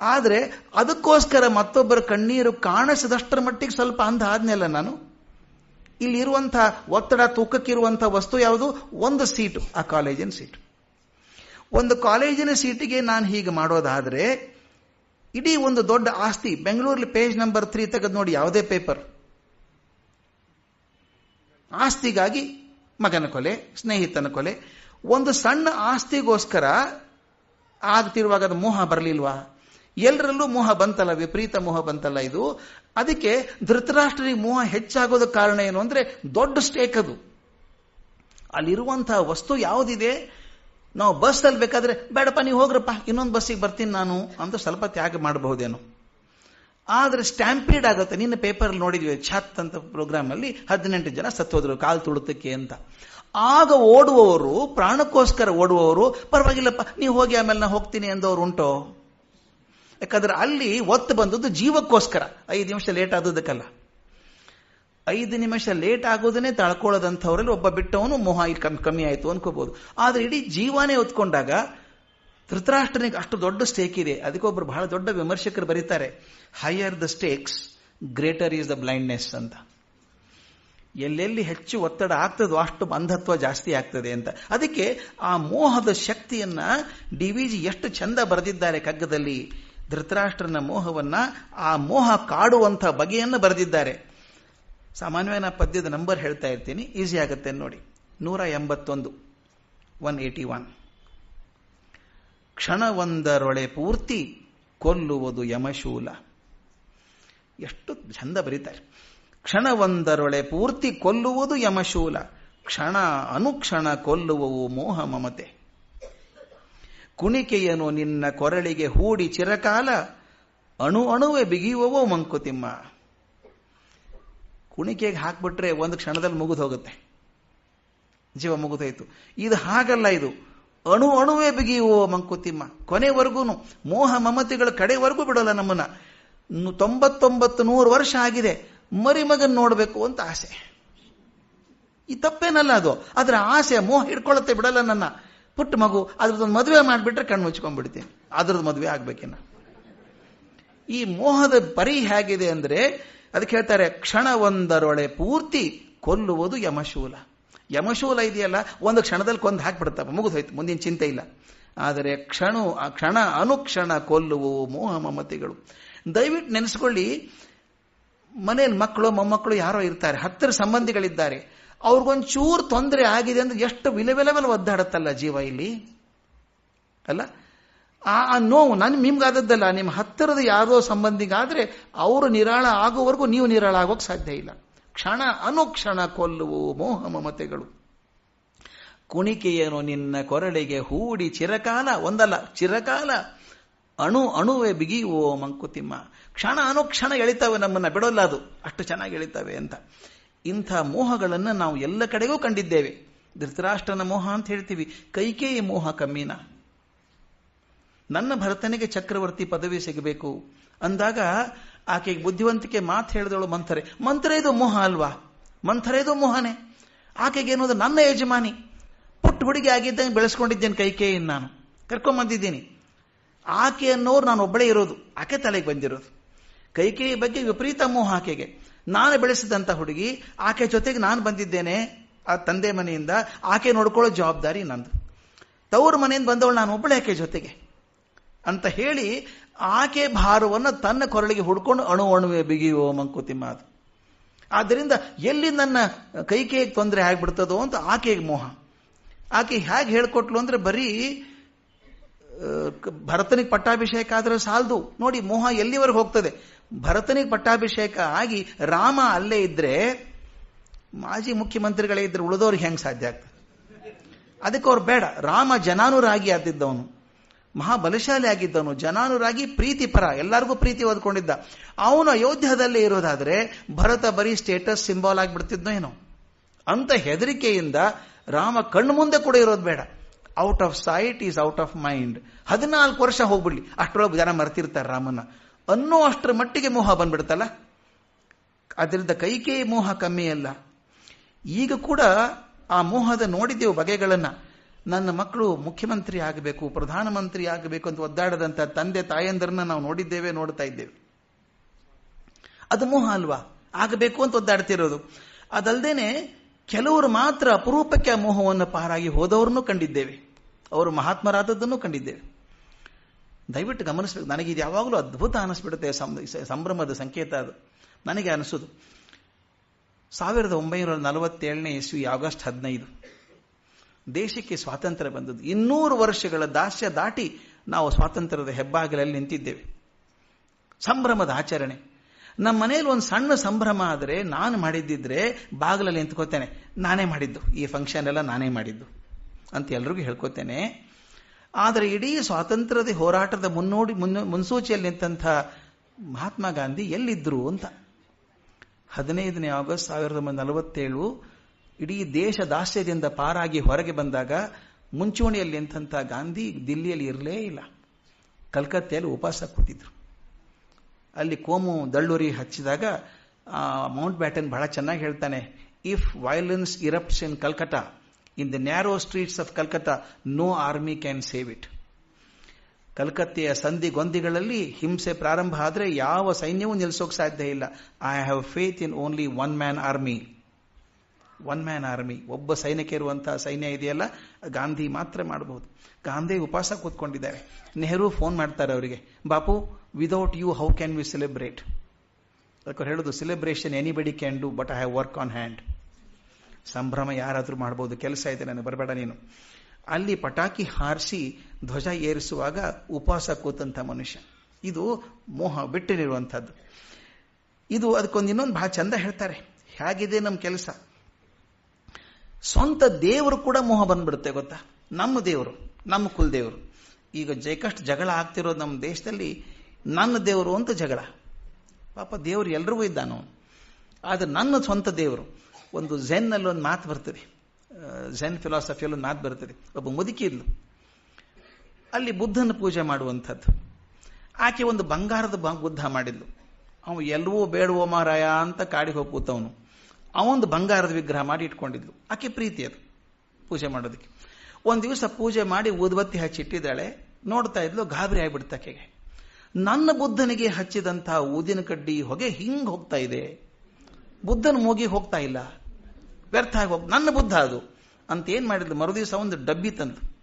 ಆದ್ರೆ ಅದಕ್ಕೋಸ್ಕರ ಮತ್ತೊಬ್ಬರ ಕಣ್ಣೀರು ಕಾಣಿಸದಷ್ಟರ ಮಟ್ಟಿಗೆ ಸ್ವಲ್ಪ ಅಂಧ ಆದ್ನಲ್ಲ ನಾನು? ಇಲ್ಲಿ ಇರುವಂತಹ ಒತ್ತಡ ತೂಕಕ್ಕಿರುವಂತಹ ವಸ್ತು ಯಾವುದು? ಒಂದು ಸೀಟು, ಆ ಕಾಲೇಜಿನ ಸೀಟು. ಒಂದು ಕಾಲೇಜಿನ ಸೀಟಿಗೆ ನಾನು ಹೀಗೆ ಮಾಡೋದಾದರೆ, ಇಡೀ ಒಂದು ದೊಡ್ಡ ಆಸ್ತಿ, ಬೆಂಗಳೂರಲ್ಲಿ ಪೇಜ್ ನಂಬರ್ ತ್ರೀ ತೆಗೆದು ನೋಡಿ, ಯಾವುದೇ ಪೇಪರ್. ಆಸ್ತಿಗಾಗಿ ಮಗನ ಕೊಲೆ, ಸ್ನೇಹಿತನ ಕೊಲೆ. ಒಂದು ಸಣ್ಣ ಆಸ್ತಿಗೋಸ್ಕರ ಆಗ್ತಿರುವಾಗ ಅದು ಮೋಹ ಬರಲಿಲ್ವಾ? ಎಲ್ಲರಲ್ಲೂ ಮೋಹ ಬಂತಲ್ಲ, ವಿಪರೀತ ಮೋಹ ಬಂತಲ್ಲ ಇದು? ಅದಕ್ಕೆ ಧೃತರಾಷ್ಟ್ರಿಗೆ ಮೋಹ ಹೆಚ್ಚಾಗೋದ ಕಾರಣ ಏನು ಅಂದ್ರೆ ದೊಡ್ಡ ಸ್ಟೇಕ್ ಅದು. ಅಲ್ಲಿರುವಂತಹ ವಸ್ತು ಯಾವುದಿದೆ? ನಾವು ಬಸ್ ಅಲ್ಲಿ ಬೇಕಾದ್ರೆ, ಬೇಡಪ್ಪ, ನೀವು ಹೋಗ್ರಪ್ಪ, ಇನ್ನೊಂದು ಬಸ್ಸಿಗೆ ಬರ್ತೀನಿ ನಾನು ಅಂತ ಸ್ವಲ್ಪ ತ್ಯಾಗ ಮಾಡಬಹುದೇನೋ. ಆದ್ರೆ ಸ್ಟ್ಯಾಂಪೀಡ್ ಆಗುತ್ತೆ. ನಿನ್ನ ಪೇಪರ್ ನೋಡಿದ್ವಿ, ಛತ್ ಅಂತ ಪ್ರೋಗ್ರಾಮ್ ಅಲ್ಲಿ ಹದಿನೆಂಟು ಜನ ಸತ್ತೋದ್ರು, ಕಾಲು ತುಳುತಕ್ಕೆ ಅಂತ. ಆಗ ಓಡುವವರು, ಪ್ರಾಣಕ್ಕೋಸ್ಕರ ಓಡುವವರು, ಪರವಾಗಿಲ್ಲಪ್ಪ, ನೀವು ಹೋಗಿ ಆಮೇಲೆ ನಾ ಹೋಗ್ತೀನಿ ಎಂದವ್ರು ಉಂಟೋ? ಯಾಕಂದ್ರೆ ಅಲ್ಲಿ ಒತ್ತು ಬಂದದ್ದು ಜೀವಕ್ಕೋಸ್ಕರ. ಐದು ನಿಮಿಷ ಲೇಟ್ ಆದದಕ್ಕಲ್ಲ ಐದು ನಿಮಿಷ ಲೇಟ್ ಆಗೋದನ್ನೇ ತಳ್ಕೊಳ್ಳೋದಂಥವ್ರಲ್ಲಿ ಒಬ್ಬ ಬಿಟ್ಟವನು ಮೋಹ ಕಮ್ಮಿ ಕಮ್ಮಿ ಆಯಿತು ಅನ್ಕೋಬಹುದು ಆದ್ರೆ ಇಡೀ ಜೀವನೇ ಹೊತ್ಕೊಂಡಾಗ ಧೃತರಾಷ್ಟ್ರನಿಗೆ ಅಷ್ಟು ದೊಡ್ಡ ಸ್ಟೇಕ್ ಇದೆ. ಅದಕ್ಕೊಬ್ಬರು ಬಹಳ ದೊಡ್ಡ ವಿಮರ್ಶಕರು ಬರೀತಾರೆ higher the stakes greater is the blindness ಅಂತ. ಎಲ್ಲೆಲ್ಲಿ ಹೆಚ್ಚು ಒತ್ತಡ ಆಗ್ತದೋ ಅಷ್ಟು ಬಂಧತ್ವ ಜಾಸ್ತಿ ಆಗ್ತದೆ ಅಂತ. ಅದಕ್ಕೆ ಆ ಮೋಹದ ಶಕ್ತಿಯನ್ನ ಡಿ ವಿ ಜಿ ಎಷ್ಟು ಚಂದ ಬರೆದಿದ್ದಾರೆ ಕಗ್ಗದಲ್ಲಿ. ಧೃತರಾಷ್ಟ್ರನ ಮೋಹವನ್ನ ಆ ಮೋಹ ಕಾಡುವಂಥ ಬಗೆಯನ್ನು ಬರೆದಿದ್ದಾರೆ. ಸಾಮಾನ್ಯವಾಗಿ ನಾ ಪದ್ಯದ ನಂಬರ್ ಹೇಳ್ತಾ ಇರ್ತೀನಿ. ಈಸಿ ಆಗುತ್ತೆ ನೋಡಿ. ನೂರ ಎಂಬತ್ತೊಂದು. One eighty one. ಕ್ಷಣವೊಂದರೊಳೆ ಪೂರ್ತಿ ಕೊಲ್ಲುವುದು ಯಮಶೂಲ. ಎಷ್ಟು ಚಂದ ಬರೀತಾರೆ. ಕ್ಷಣವೊಂದರೊಳೆ ಪೂರ್ತಿ ಕೊಲ್ಲುವುದು ಯಮಶೂಲ. ಕ್ಷಣ ಅನುಕ್ಷಣ ಕೊಲ್ಲುವವು ಮೋಹ ಮಮತೆ. ಕುಣಿಕೆಯನು ನಿನ್ನ ಕೊರಳಿಗೆ ಹೂಡಿ ಚಿರಕಾಲ, ಅಣು ಅಣುವೆ ಬಿಗಿಯುವವೋ ಮಂಕುತಿಮ್ಮ. ಕುಣಿಕೆಗೆ ಹಾಕ್ಬಿಟ್ರೆ ಒಂದು ಕ್ಷಣದಲ್ಲಿ ಮುಗಿದು ಹೋಗುತ್ತೆ. ಜೀವ ಮುಗಿದೋಯ್ತು ಇದು ಹಾಗಲ್ಲ ಇದು. ಅಣು ಅಣುವೆ ಬಿಗಿಯುವ ಮಂಕುತಿಮ್ಮ. ಕೊನೆವರೆಗೂ ಮೋಹ ಮಮತೆಗಳ ಕಡೆವರೆಗೂ ಬಿಡೋಲ್ಲ ನಮ್ಮನ್ನ. ತೊಂಬತ್ತೊಂಬತ್ತು ನೂರು ವರ್ಷ ಆಗಿದೆ. ಮರಿಮಗನ್ ನೋಡಬೇಕು ಅಂತ ಆಸೆ. ಈ ತಪ್ಪೇನಲ್ಲ ಅದು. ಅದರ ಆಸೆ, ಮೋಹ ಹಿಡ್ಕೊಳ್ಳುತ್ತೆ ಬಿಡಲ್ಲ ನನ್ನ. ಪುಟ್ಟ ಮಗು, ಅದ್ರದ್ದೊಂದು ಮದುವೆ ಮಾಡಿಬಿಟ್ರೆ ಕಣ್ಣು ಮುಚ್ಕೊಂಡ್ಬಿಡ್ತೀನಿ. ಅದ್ರದ್ದು ಮದುವೆ ಆಗ್ಬೇಕಿನ್ನ. ಈ ಮೋಹದ ಪರಿ ಹೇಗಿದೆ ಅಂದ್ರೆ, ಅದಕ್ಕೆ ಹೇಳ್ತಾರೆ ಕ್ಷಣ ಒಂದರೊಳೆ ಪೂರ್ತಿ ಕೊಲ್ಲುವುದು ಯಮಶೂಲ. ಯಮಶೂಲ ಇದೆಯಲ್ಲ, ಒಂದು ಕ್ಷಣದಲ್ಲಿ ಕೊಂದು ಹಾಕ್ಬಿಡ್ತಪ್ಪ ಮುಗಿದು ಹೋಯ್ತು, ಮುಂದಿನ ಚಿಂತೆ ಇಲ್ಲ. ಆದರೆ ಕ್ಷಣ ಕ್ಷಣ ಅನುಕ್ಷಣ ಕೊಲ್ಲುವು ಮೋಹ ಮಮತೆಗಳು. ದಯವಿಟ್ಟು ನೆನೆಸ್ಕೊಳ್ಳಿ, ಮನೇಲಿ ಮಕ್ಕಳು, ಮೊಮ್ಮಕ್ಕಳು ಯಾರೋ ಇರ್ತಾರೆ, ಹತ್ತಿರ ಸಂಬಂಧಿಗಳಿದ್ದಾರೆ. ಅವ್ರಿಗೊಂಚೂರು ತೊಂದರೆ ಆಗಿದೆ ಅಂದ್ರೆ ಎಷ್ಟು ವಿಲವಿಲವಿಲ ಒದ್ದಾಡತ್ತಲ್ಲ ಜೀವ ಇಲ್ಲಿ? ಅಲ್ಲ? ಆ ನೋವು ನಾನು ನಿಮ್ಗಾದದ್ದಲ್ಲ ನಿಮ್ಮ ಹತ್ತಿರದ ಯಾರೋ ಸಂಬಂಧಿಗಾದ್ರೆ ಅವರು ನಿರಾಳ ಆಗುವವರೆಗೂ ನೀವು ನಿರಾಳ ಆಗೋಕೆ ಸಾಧ್ಯ ಇಲ್ಲ. ಕ್ಷಣ ಅನುಕ್ಷಣ ಕೊಲ್ಲುವು ಮೋಹ ಮಮತೆಗಳು. ಕುಣಿಕೆಯನ್ನು ನಿನ್ನ ಕೊರಳಿಗೆ ಹೂಡಿ ಚಿರಕಾಲ, ಒಂದಲ್ಲ, ಚಿರಕಾಲ. ಅಣು ಅಣುವೆ ಬಿಗಿಯುವೋ ಮಂಕುತಿಮ್ಮ. ಕ್ಷಣ ಅನುಕ್ಷಣ ಎಳಿತಾವೆ ನಮ್ಮನ್ನ, ಬಿಡೋಲ್ಲ ಅದು. ಅಷ್ಟು ಚೆನ್ನಾಗಿ ಎಳಿತಾವೆ ಅಂತ. ಇಂಥ ಮೋಹಗಳನ್ನು ನಾವು ಎಲ್ಲ ಕಡೆಗೂ ಕಂಡಿದ್ದೇವೆ. ಧೃತರಾಷ್ಟ್ರನ ಮೋಹ ಅಂತ ಹೇಳ್ತೀವಿ. ಕೈಕೇಯಿ ಮೋಹ ಕಮ್ಮಿನ. ನನ್ನ ಭರತನಿಗೆ ಚಕ್ರವರ್ತಿ ಪದವಿ ಸಿಗಬೇಕು. ಅಂದಾಗ ಆಕೆಗೆ ಬುದ್ಧಿವಂತಿಕೆ ಮಾತು ಹೇಳಿದವಳು ಮಂಥರೆ. ಮಂಥರೆ ಇದು ಮೋಹ ಅಲ್ವಾ? ಮಂಥರೆ ಇದು ಮೋಹನೆ. ಆಕೆಗೆ ಏನೋದು ನನ್ನ ಯಜಮಾನಿ. ಪುಟ್ಟ ಹುಡುಗಿ ಆಗಿದ್ದಂಗೆ ಬೆಳೆಸ್ಕೊಂಡಿದ್ದೇನೆ ಕೈಕೇಯಿ ನಾನು. ಕರ್ಕೊಂಬಂದಿದ್ದೀನಿ. ಆಕೆ ಅನ್ನೋರು ನಾನು ಒಬ್ಬಳೇ ಇರೋದು. ಆಕೆ ತಲೆಗೆ ಬಂದಿರೋದು. ಕೈಕೇಯಿ ಬಗ್ಗೆ ವಿಪರೀತ ಮೋಹ ಆಕೆಗೆ. ನಾನು ಬೆಳೆಸಿದಂಥ ಹುಡುಗಿ, ಆಕೆ ಜೊತೆಗೆ ನಾನು ಬಂದಿದ್ದೇನೆ ಆ ತಂದೆ ಮನೆಯಿಂದ, ಆಕೆ ನೋಡ್ಕೊಳ್ಳೋ ಜವಾಬ್ದಾರಿ ನಂದು. ತವರು ಮನೆಯಿಂದ ಬಂದವಳು ನಾನು ಒಬ್ಬಳೆ ಆಕೆ ಜೊತೆಗೆ. ಅಂತ ಹೇಳಿ ಆಕೆ ಭಾರವನ್ನು ತನ್ನ ಕೊರಳಿಗೆ ಹುಡ್ಕೊಂಡು, ಅಣು, ಅಣುವೆ, ಬಿಗಿಯುವ, ಮಂಕುತಿಮ್ಮ, ಅದು. ಆದ್ದರಿಂದ ಎಲ್ಲಿ ನನ್ನ ಕೈಕೇಯಿಗೆ ತೊಂದರೆ ಆಗ್ಬಿಡ್ತದೋ ಅಂತ ಆಕೆಗೆ ಮೋಹ. ಆಕೆ ಹೇಗೆ ಹೇಳ್ಕೊಟ್ಲು ಅಂದ್ರೆ ಬರೀ ಭರತನಿಗೆ ಪಟ್ಟಾಭಿಷೇಕ ಆದರೆ ಸಾಲದು. ನೋಡಿ, ಮೋಹ ಎಲ್ಲಿವರೆಗೆ ಹೋಗ್ತದೆ? ಭರತನಿಗೆ ಪಟ್ಟಾಭಿಷೇಕ ಆಗಿ ರಾಮ ಅಲ್ಲೇ ಇದ್ರೆ, ಮಾಜಿ ಮುಖ್ಯಮಂತ್ರಿಗಳೇ ಇದ್ರೆ ಉಳಿದವ್ರಿಗೆ ಹೆಂಗೆ ಸಾಧ್ಯ ಆಗ್ತದೆ? ಅದಕ್ಕೆ ಅವ್ರು ಬೇಡ. ರಾಮ ಜನಾನುರಾಗಿ ಆದಿದ್ದವನು. ಮಹಾಬಲಶಾಲಿ ಆಗಿದ್ದವನು. ಜನಾನುರಾಗಿ ಪ್ರೀತಿ ಪರ ಎಲ್ಲರಿಗೂ ಪ್ರೀತಿ ಓದ್ಕೊಂಡಿದ್ದ ಅವನು ಅಯೋಧ್ಯದಲ್ಲೇ ಇರೋದಾದ್ರೆ ಭರತ ಬರೀ ಸ್ಟೇಟಸ್ ಸಿಂಬಾಲ್ ಆಗಿಬಿಡ್ತಿದ್ನೋ ಏನೋ. ಅಂತ ಹೆದರಿಕೆಯಿಂದ ರಾಮ ಕಣ್ಣು ಮುಂದೆ ಕೂಡ ಇರೋದು ಬೇಡ. Out of sight is out of mind ಹದಿನಾಲ್ಕು ವರ್ಷ ಹೋಗ್ಬಿಡ್ಲಿ. ಅಷ್ಟರೊಳಗೆ ಜನ ಮರ್ತಿರ್ತಾರೆ ರಾಮನ. ಅನ್ನೋ ಅಷ್ಟರ ಮಟ್ಟಿಗೆ ಮೋಹ ಬಂದ್ಬಿಡುತ್ತಲ್ಲ? ಅದರಿಂದ ಕೈಕೇ ಮೋಹ ಕಮ್ಮಿ ಅಲ್ಲ. ಈಗ ಕೂಡ ಆ ಮೋಹದ ನೋಡಿದ್ದೆವು ಬಗೆಗಳನ್ನ. ನನ್ನ ಮಕ್ಕಳು ಮುಖ್ಯಮಂತ್ರಿ ಆಗಬೇಕು, ಪ್ರಧಾನಮಂತ್ರಿ ಆಗಬೇಕು ಅಂತ ಒದ್ದಾಡದಂತ ತಂದೆ ತಾಯಂದರನ್ನ ನಾವು ನೋಡಿದ್ದೇವೆ, ನೋಡ್ತಾ ಇದ್ದೇವೆ. ಅದು ಮೋಹ ಅಲ್ವಾ? ಆಗಬೇಕು ಅಂತ ಒದ್ದಾಡ್ತಿರೋದು. ಅದಲ್ದೇನೆ ಕೆಲವರು ಮಾತ್ರ ಅಪರೂಪಕ್ಕೆ ಆ ಮೋಹವನ್ನು ಪಾರಾಗಿ ಹೋದವ್ರನ್ನೂ ಕಂಡಿದ್ದೇವೆ. ಅವರು ಮಹಾತ್ಮರಾದದ್ದನ್ನು ಕಂಡಿದ್ದೇವೆ. ದಯವಿಟ್ಟು ಗಮನಿಸಬೇಕು. ನನಗೆ ಇದು ಯಾವಾಗಲೂ ಅದ್ಭುತ ಅನಿಸ್ಬಿಡುತ್ತೆ ಸಂಭ್ರಮದ ಸಂಕೇತ ಅದು. ನನಗೆ ಅನಿಸೋದು. ಸಾವಿರದ ಒಂಬೈನೂರ ನಲವತ್ತೇಳನೇ ಇಸ್ವಿ, ಆಗಸ್ಟ್ ಹದಿನೈದು. ದೇಶಕ್ಕೆ ಸ್ವಾತಂತ್ರ್ಯ ಬಂದದ್ದು. ಇನ್ನೂರು ವರ್ಷಗಳ ದಾಸ್ಯ ದಾಟಿ ನಾವು ಸ್ವಾತಂತ್ರ್ಯದ ಹೆಬ್ಬಾಗಿಲಲ್ಲಿ ನಿಂತಿದ್ದೇವೆ. ಸಂಭ್ರಮದ ಆಚರಣೆ. ನಮ್ಮ ಮನೇಲಿ ಒಂದು ಸಣ್ಣ ಸಂಭ್ರಮ ಆದರೆ ನಾನು ಮಾಡಿದ್ದಿದ್ರೆ ಬಾಗಿಲಲ್ಲಿ ನಿಂತ್ಕೋತೇನೆ. ನಾನೇ ಮಾಡಿದ್ದು. ಈ ಫಂಕ್ಷನ್ ಎಲ್ಲ ನಾನೇ ಮಾಡಿದ್ದು ಅಂತ ಎಲ್ರಿಗೂ ಹೇಳ್ಕೊತೇನೆ. ಆದರೆ ಇಡೀ ಸ್ವಾತಂತ್ರ್ಯದ ಹೋರಾಟದ ಮುನ್ನೋಡಿ ಮುನ್ನ ಮುನ್ಸೂಚಿಯಲ್ಲಿ ನಿಂತಹ ಮಹಾತ್ಮ ಗಾಂಧಿ ಎಲ್ಲಿದ್ರು ಅಂತ. ಹದಿನೈದನೇ ಆಗಸ್ಟ್ ಸಾವಿರದ ಒಂಬೈನೂರ ನಲವತ್ತೇಳು ಇಡೀ ದೇಶ ದಾಸ್ಯದಿಂದ ಪಾರಾಗಿ ಹೊರಗೆ ಬಂದಾಗ ಮುಂಚೂಣಿಯಲ್ಲಿ ನಿಂತಹ ಗಾಂಧಿ ದಿಲ್ಲಿಯಲ್ಲಿ ಇರಲೇ ಇಲ್ಲ. ಕಲ್ಕತ್ತೆಯಲ್ಲಿ ಉಪವಾಸ ಕೂತಿದ್ರು. ಅಲ್ಲಿ ಕೋಮು ದಳ್ಳುರಿ ಹಚ್ಚಿದಾಗ ಮೌಂಟ್ ಬ್ಯಾಟನ್ ಬಹಳ ಚೆನ್ನಾಗಿ ಹೇಳ್ತಾನೆ if violence eruption in in the narrow streets of Calcutta no army can save it ಕಲ್ಕತ್ತೆಯ ಸಂಧಿ ಗೊಂದಿಗಳಲ್ಲಿ ಹಿಂಸೆ ಪ್ರಾರಂಭ ಆದರೆ ಯಾವ ಸೈನ್ಯವೂ ನಿಲ್ಲಿಸೋಕೆ ಸಾಧ್ಯ ಇಲ್ಲ. I have faith in only one man army one man army ಒಬ್ಬ ಸೈನಿಕ ಇರುವಂತಹ ಸೈನ್ಯ ಇದೆಯಲ್ಲ? ಗಾಂಧಿ ಮಾತ್ರ ಮಾಡಬಹುದು ಗಾಂಧಿ ಉಪವಾಸ ಕೂತ್ಕೊಂಡಿದ್ದಾರೆ. ನೆಹರು ಫೋನ್ ಮಾಡ್ತಾರೆ ಅವರಿಗೆ. Bapu without you how can we celebrate ಅದಕ್ಕೆ ಹೇಳೋದು celebration anybody can do but I have work on hand ಸಂಭ್ರಮ ಯಾರಾದರೂ ಮಾಡ್ಬೋದು, ಕೆಲಸ ಇದೆ, ನನಗೆ ಬರಬೇಡ ನೀನು. ಅಲ್ಲಿ ಪಟಾಕಿ ಹಾರಿಸಿ ಧ್ವಜ ಏರಿಸುವಾಗ ಉಪವಾಸ ಕೂತಂತ ಮನುಷ್ಯ. ಇದು ಮೋಹ ಬಿಟ್ಟಿರುವಂಥದ್ದು. ಇದು ಅದಕ್ಕೊಂದು ಇನ್ನೊಂದು ಬಹಳ ಚಂದ ಹೇಳ್ತಾರೆ. ಹೇಗಿದೆ ನಮ್ಮ ಕೆಲಸ? ಸ್ವಂತ ದೇವರು ಕೂಡ ಮೋಹ ಬಂದ್ಬಿಡುತ್ತೆ ಗೊತ್ತಾ? ನಮ್ಮ ದೇವರು, ನಮ್ಮ ಕುಲದೇವರು. ಈಗ ಜೈಕಷ್ಟು ಜಗಳ ಆಗ್ತಿರೋದು ನಮ್ಮ ದೇಶದಲ್ಲಿ ನನ್ನ ದೇವರು ಅಂತ ಜಗಳ. ಪಾಪ ದೇವರು ಎಲ್ರಿಗೂ ಇದ್ದಾನು ಆದ್ರೆ ನನ್ನ ಸ್ವಂತ ದೇವರು ಒಂದು ಝೆನ್ನಲ್ಲಿ ಒಂದು ಮಾತು ಬರ್ತದೆ. ಝೆನ್ ಫಿಲಾಸಫಿಯಲ್ಲಿ ಒಂದು ಮಾತು ಬರ್ತದೆ. ಒಬ್ಬ ಮುದುಕಿ ಇದ್ಲು. ಅಲ್ಲಿ ಬುದ್ಧನ ಪೂಜೆ ಮಾಡುವಂಥದ್ದು. ಆಕೆ ಒಂದು ಬಂಗಾರದ ಬುದ್ಧ ಮಾಡಿದ್ಲು. ಅವನು ಎಲ್ಲವೂ ಬೇಡವೋ ಮಾರಾಯ ಅಂತ ಕಾಡಿಗೆ ಹೋಗಿ ಕೂತವನು. ಅವೊಂದು ಬಂಗಾರದ ವಿಗ್ರಹ ಮಾಡಿ ಇಟ್ಕೊಂಡಿದ್ಲು. ಆಕೆ ಪ್ರೀತಿ ಅದು, ಪೂಜೆ ಮಾಡೋದಕ್ಕೆ. ಒಂದು ದಿವಸ ಪೂಜೆ ಮಾಡಿ ಊದುಬತ್ತಿ ಹಚ್ಚಿಟ್ಟಿದ್ದಾಳೆ ನೋಡ್ತಾ ಇದ್ಲು, ಗಾಬರಿ ಆಗ್ಬಿಡ್ತಾಕೆಗೆ ನನ್ನ ಬುದ್ಧನಿಗೆ ಹಚ್ಚಿದಂತಹ ಊದಿನ ಕಡ್ಡಿ ಹೊಗೆ ಹಿಂಗ್ ಹೋಗ್ತಾ ಇದೆ. ಬುದ್ಧನ ಮೂಗಿ ಹೋಗ್ತಾ ಇಲ್ಲ. ವ್ಯರ್ಥ ಆಗಿ ಹೋಗ್ ನನ್ನ ಬುದ್ಧ ಅದು. ಅಂತ ಏನು ಮಾಡಿದ್ಲು? ಮರುದಿವಸ ಒಂದು ಡಬ್ಬಿ ತಂದು.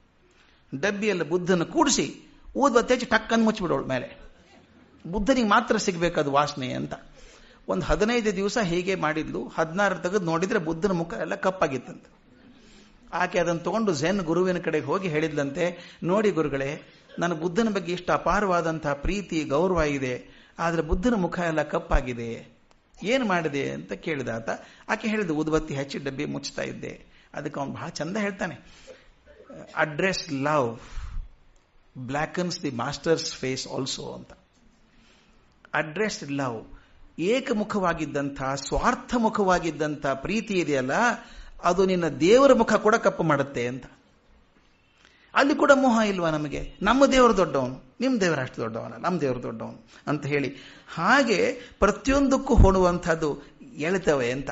ಡಬ್ಬಿಯಲ್ಲಿ ಬುದ್ಧನ ಕೂಡಿಸಿ ಊದ್ಬತ್ತಿ ಹಚ್ಚಿ ಟಕ್ಕನ್ನು ಮುಚ್ಚಿಬಿಡೋಳು ಮೇಲೆ. ಬುದ್ಧನಿಗೆ ಮಾತ್ರ ಸಿಗಬೇಕದು ವಾಸನೆ ಅಂತ. ಒಂದು ಹದಿನೈದು ದಿವಸ ಹೀಗೆ ಮಾಡಿದ್ಲು. ಹದಿನಾರು ತೆಗೆದು ನೋಡಿದ್ರೆ ಬುದ್ಧನ ಮುಖ ಎಲ್ಲ ಕಪ್ಪಾಗಿತ್ತಂತ. ಆಕೆ ಅದನ್ನು ತಗೊಂಡು ಝೆನ್ ಗುರುವಿನ ಕಡೆಗೆ ಹೋಗಿ ಹೇಳಿದ್ಲಂತೆ, ನೋಡಿ ಗುರುಗಳೇ, ನನ್ನ ಬುದ್ಧನ ಬಗ್ಗೆ ಇಷ್ಟು ಅಪಾರವಾದಂತಹ ಪ್ರೀತಿ, ಗೌರವ ಇದೆ. ಆದರೆ ಬುದ್ಧನ ಮುಖ ಎಲ್ಲ ಕಪ್ಪಾಗಿದೆ. ಏನು ಮಾಡಿದೆ ಅಂತ ಕೇಳಿದ ಆತ, ಆಕೆ ಹೇಳಿದ, ಉದ್ಬತ್ತಿ ಹಚ್ಚಿ ಡಬ್ಬಿ ಮುಚ್ತಾ ಇದ್ದೆ. ಅದಕ್ಕೆ ಅವನು ಬಹಳ ಚಂದ ಹೇಳ್ತಾನೆ. Address love blackens the master's face also ಅಂತ. ಅಡ್ರೆಸ್ ಲವ್ ಏಕಮುಖವಾಗಿದ್ದಂಥ, ಸ್ವಾರ್ಥಮುಖವಾಗಿದ್ದಂಥ ಪ್ರೀತಿ ಇದೆಯಲ್ಲ, ಅದು ನಿನ್ನ ದೇವರ ಮುಖ ಕೂಡ ಕಪ್ಪು ಮಾಡುತ್ತೆ, ಅಂತ. ಅಲ್ಲಿ ಕೂಡ ಮೋಹ ಇಲ್ವಾ ನಮಗೆ? ನಮ್ಮ ದೇವರು ದೊಡ್ಡವನು ನಿಮ್ಮ ದೇವರ ಅಷ್ಟು ದೊಡ್ಡವನ ನಮ್ಮ ದೇವರು ದೊಡ್ಡವನು ಅಂತ ಹೇಳಿ ಹಾಗೆ ಪ್ರತಿಯೊಂದಕ್ಕೂ ಹೊಡುವಂಥದ್ದು ಎಳಿತವೆ ಅಂತ.